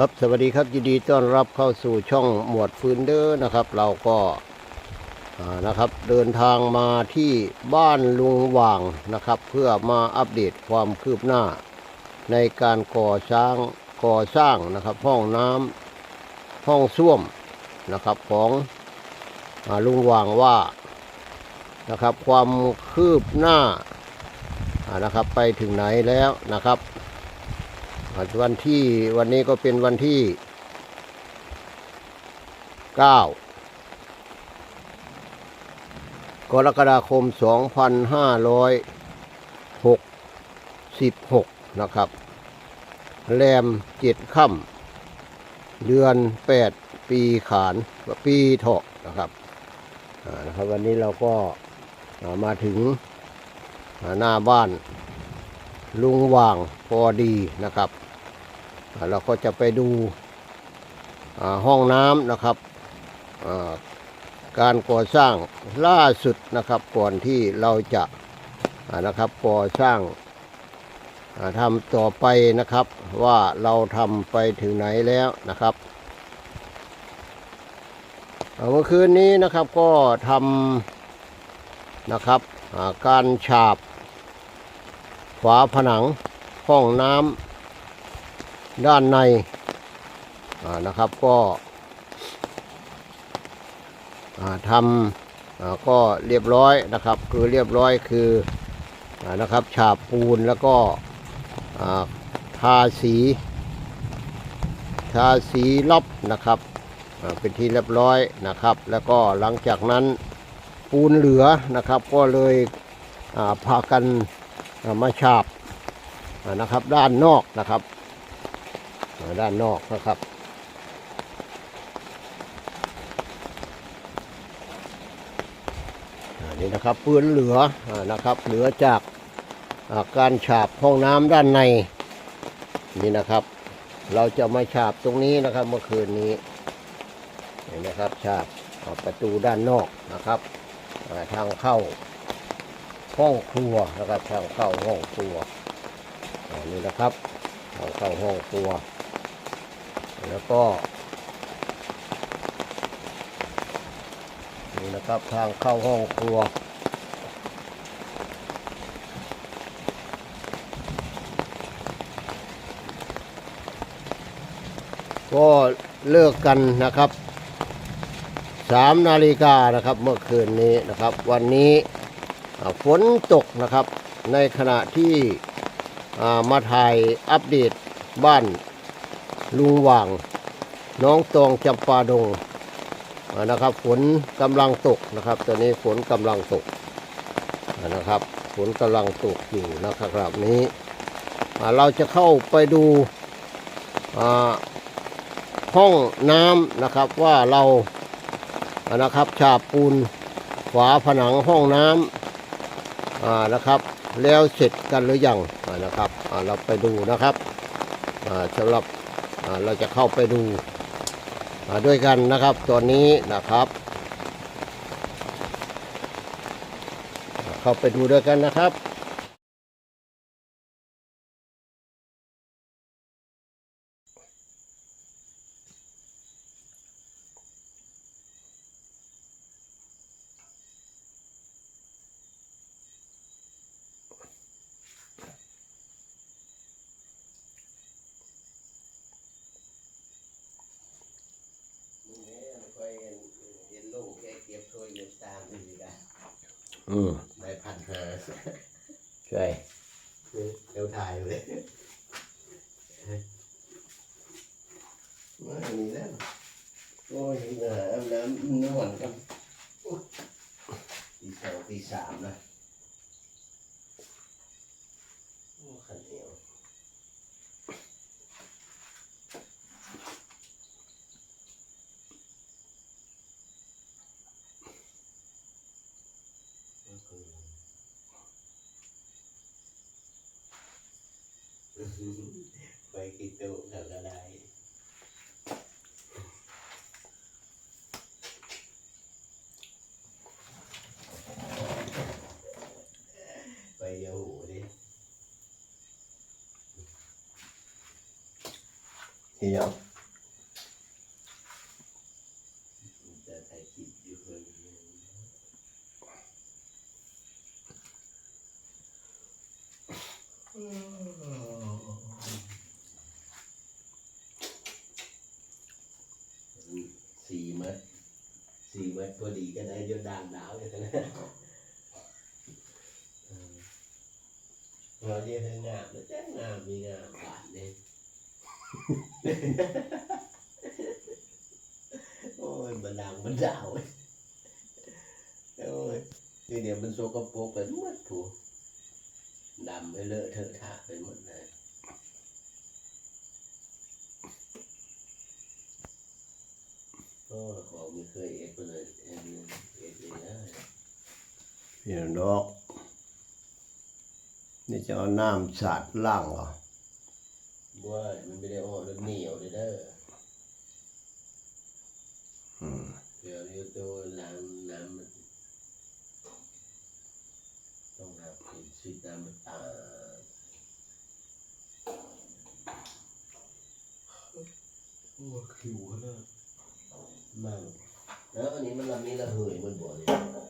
ครับสวัสดีครับยินดีต้อนรับเข้าสู่ช่องหมวดฟืนเดอร์นะครับ เราก็านะครับเดินทางมาที่บ้านลุงหว่างนะครับ เพื่อมาอัปเดตความคืบหน้า ในการก่อสร้างก่อสร้างนะครับ ห้องน้ำห้องส้วมนะครับของอลุงหว่างว่านะครับ ความคืบหน้านะครับ ไปถึงไหนแล้วนะครับ วันที่วันนี้ก็เป็นวันที่9กรกฎาคม 2566 นะครับ แรมเจ็ดค่ำเดือน 8 ปีขานปีเถาะนะครับนะครับ วันนี้เราก็มาถึงหน้าบ้านลุงว่างพอดีนะครับ เราก็จะไปดูห้องน้ำนะครับการก่อสร้างล่าสุดนะครับก่อนที่เราจะานะครับก่อสร้างาทำต่อไปนะครับว่าเราทำไปถึงไหนแล้วนะครับเมื่อคืนนี้นะครับก็ทำนะครับาการฉาบฝาผนังห้องน้ำ ด้านในนะครับก็ทำก็เรียบร้อยนะครับ คือเรียบร้อยคืออนะครับฉาบปูนแล้วก็ทาสีทาสีล็อบนะครับเป็นที่เรียบร้อยนะครับ แล้วก็หลังจากนั้นปูนเหลือนะครับ ก็เลยพากันมาฉาบนะครับด้านนอกนะครับ ด้านนอกนะครับอ่านี่นะครับปืนเหลืออนะครับ เหลือจากาการฉาบห้องน้ำด้านในนี่นะครับ เราจะมาฉาบตรงนี้นะครับเมื่อคืนนี้นี่นะครับฉาบอ่าประตูด้านนอกนะครับาทางเข้าห้องครัวนะครับทางเข้าห้องครัวอันนี้นะครับทางเข้าห้องครัว แล้วก็ นี่นะครับทางเข้าห้องครัว ก็เลิกกันนะครับสามนาฬิกานะครับเมื่อคืนนี้นะครับ วันนี้ฝนตกนะครับในขณะที่มาถ่ายอัปเดตบ้าน ลุงหว่าง น้องตองจำปาดงนะครับ ฝนกำลังตกนะครับ ตอนนี้ฝนกำลังตกนะครับ ฝนกำลังตกอยู่นะครับนี้เราจะเข้าไปดูห้องน้ำนะครับว่าเรานะครับฉาบปูนฝาผนังห้องน้ำอ่านะครับ แล้วเสร็จกันหรือยังนะครับเราไปดูนะครับอ่าสำหรับ เราจะเข้าไปดูด้วยกันนะครับตอนนี้นะครับ เข้าไปดูด้วยกันนะครับ อืมได้พันห้าใช่เดี๋ยวถ่ายเลยไม่มีแล้วโอ้ยเหนื่อยอาบน้ำนอนกันตีสองตีสามนะโอ้ขันเหนียว ไปกินตุกับอะไรไปยาหูดิที่ยังพอดีกันได้เดียวด่างดาวอย่างนั้นนะเออเราเรียกให้งามแล้วจ้งามมีงามบานเนี่ยโอ้ยมันดังมันดาวเว้ยโอ้ยทีเดียวมันโซกโปรกไปหมดผูดำไปเลอะเทอะทะไปหมดเลย โอ้ยของไม่เคยเอ็กซ์เลยเอ็กซ์เอ็กซ์เลยนะพี่น้องดอกนี่จะเอาน้ำสาดล่างเหรอบ้วยมันไม่ได้ออกแล้วเหนียวเลยเด้ออืมเดี๋ยวนี้ตัวล้างน้ำมันต้องหาเป็นสีน้ำมันตาโอ้คิวนะ มั่งแล้วอันนี้มันละมีละเหยมันบ่เนี่ยมัน